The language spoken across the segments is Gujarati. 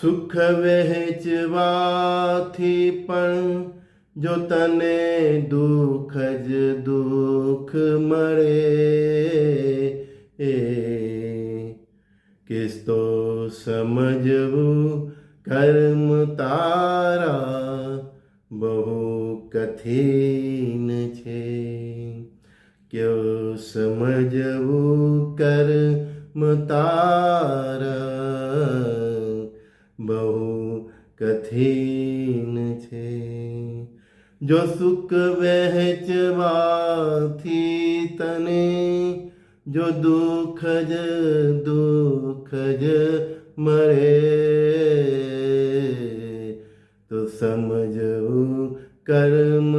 સુખ વહેંચવાથી પણ જો તને દુઃખ જ દુઃખ મળે, એ કિસ્તો સમજવું કર્મ તારા બહુ કઠિન છે. ક્યો સમજવું કર્મ તારા બહુ કઠિન છે જો સુખ વહેંચવાથી તને જો દુઃખ જ દુઃખ જ મરે તો સમજવું કર્મ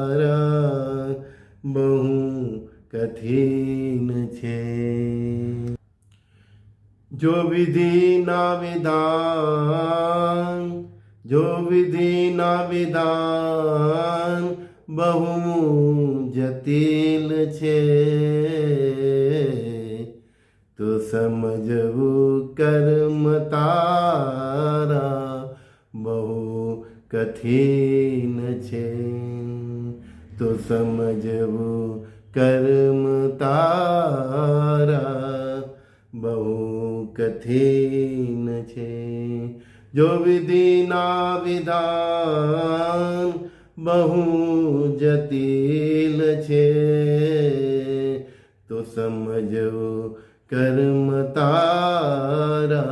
તારા બહુ કઠિન છે. જો વિધિના વિધાન, જો વિધિના વિધાન બહુ જટિલ છે. તો સમજવું કર્મ તારા બહુ કઠિન છે. તો સમજવું કર્મ તારા બહુ કઠિન છે જો વિધિના વિધાન બહુ જટિલ છે તો સમજવું કર્મ તારા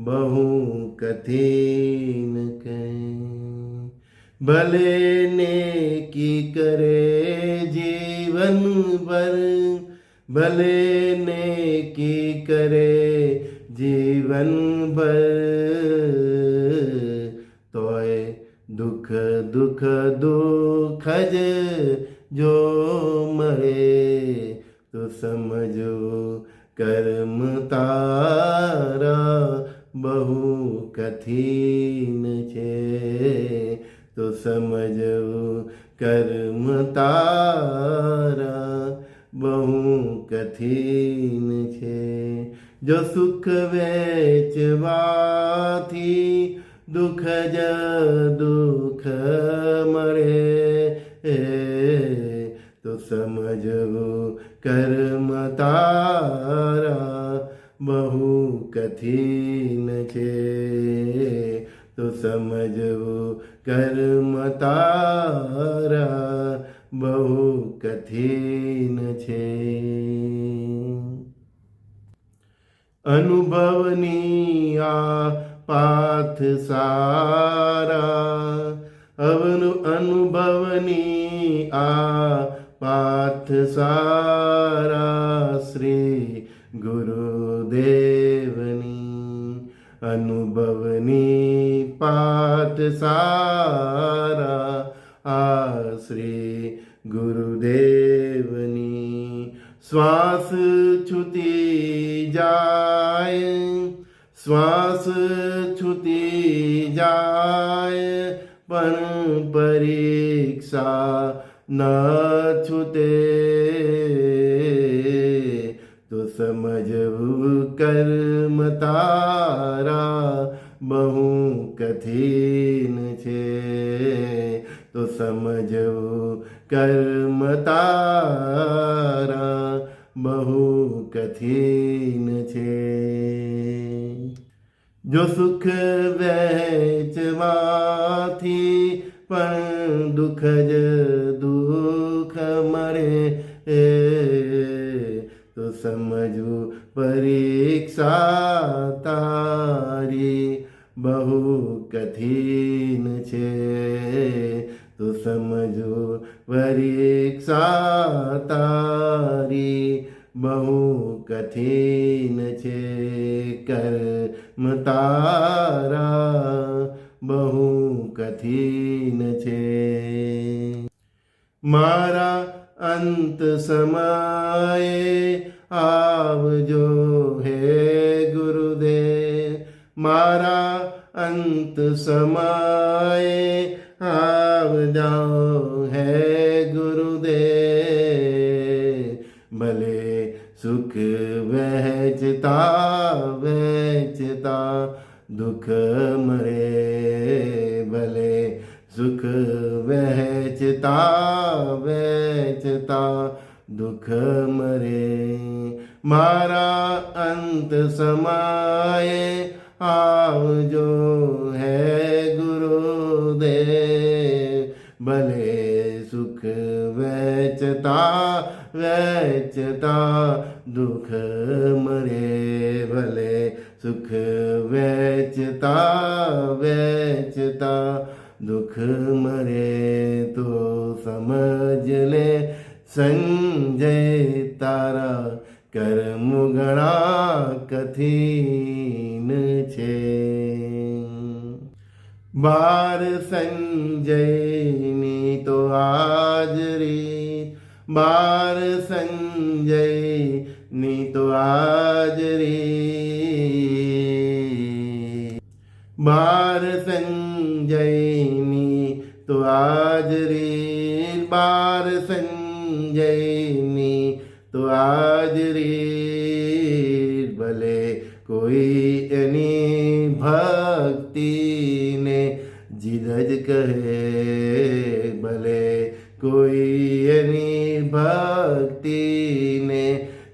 બહુ કઠિન ભલે નેકી કરે જીવન ભર, ભલે નેકી કરે જીવન ભર. તોય દુઃખ દુઃખ દુઃખ જ જો મળે તો સમજો કર્મ તારા બહુ કઠિન તો સમજવું કર્મ તારા બહુ કઠિન છે. જો સુખ વેચવાથી દુઃખ જ દુઃખ મળે તો સમજવું કર્મ તારા બહુ કઠિન છે. તો સમજવું કર્મ તારા બહુ કઠિન છે અનુભવની આ પાથ સારા અવનુ અનુભવની આ પાથ સારા શ્રી ગુરુદેવની અનુભવની પાથ સારા શ્વાસ છૂટી જાય શ્વાસ છૂટી જાય પણ પરીક્ષા ન છૂટે. તો સમજવું કર્મ કઠિન છે. જો સુખ વેચવાથી પણ દુઃખ જ દુઃખ મળે તો સમજવું પરીક્ષા તારી બહુ કઠિન છે. તો સમજો પરીક્ષા તારી બહુ કઠિન છે કર્મ તારા. બહુ કઠિન છે. મારા અંત સમયે આવજો હે ગુરુદેવ. મારા અંત સમયે વેચતા દુઃખ મળે ભલે, સુખ વહેચતા વહેચતા દુઃખ મરે. મારા અંત સમાયે આવજો હે ગુરુદેવ, ભલે સુખ વહેચતા વેચતા દુઃખ મરે ભલે, સુખ વેચતા વેચતા દુઃખ મરે તો સમજ લે સંજય તારા કર્મ ઘણા કથિન છે. બાર સંજયની તો હાજરી બાર સંજયની તો હાજરી. બાર સંજયની તો હાજરી. બાર સંજયની તો હાજરી. ભલે કોઈ એની ભક્તિને જીદ જ કહે, ભલે કોઈ એની ભક્તિને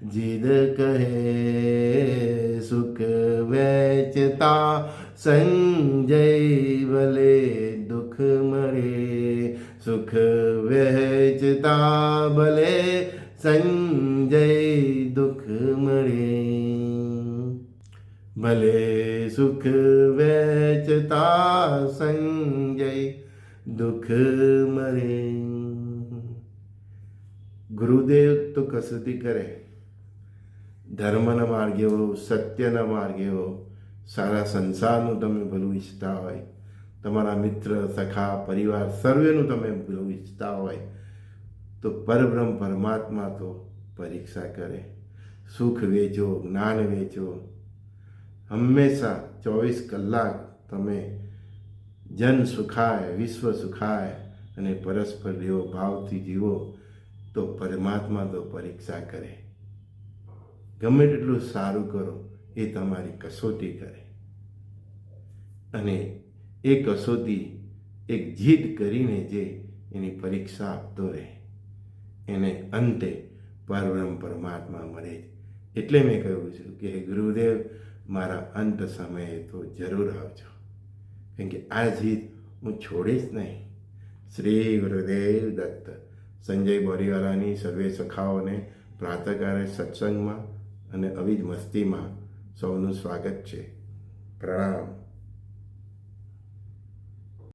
જીદ કહે સુખ વેચતા સંજય ભલે દુઃખ મળે સુખ વહેચતા ભલે સંજય દુઃખ મળે ભલે સુખ વેચતા સંજય દુઃખ મળે ગુરુદેવ તો કસરતી કરે. ધર્મના માર્ગે હો, સત્યના માર્ગે હો, સારા સંસારનું તમે ભલું ઈચ્છતા હોય, તમારા મિત્ર, સખા, પરિવાર સર્વેનું તમે ભલું ઈચ્છતા હોય, તો પરબ્રહ્મ પરમાત્મા તો પરીક્ષા કરે. સુખ વેચો, જ્ઞાન વેચો. હંમેશા ચોવીસ કલાક તમે જન સુખાય, વિશ્વ સુખાય અને પરસ્પર જેવો ભાવથી જીવો. તો પરમાત્મા તો પરીક્ષા કરે. ગમે તેટલું સારું કરો, એ તમારી કસોટી કરે. અને એ કસોટી એક જીદ કરીને જે એની પરીક્ષા આપતો રહે. એને અંતે પરબ્રહ્મ પરમાત્મા મળે એટલે મેં કહ્યું છું કે ગુરુદેવ, મારા અંત સમયે તો જરૂર આવજો. કેમ કે આ જીદ હું છોડીશ નહીં. શ્રી ગુરુદેવ દત્ત. સંજય બોરીવાલાની સર્વે સખાઓને પ્રાતકાળે સત્સંગમાં અને અવિજ મસ્તીમાં સૌનું સ્વાગત છે. પ્રણામ.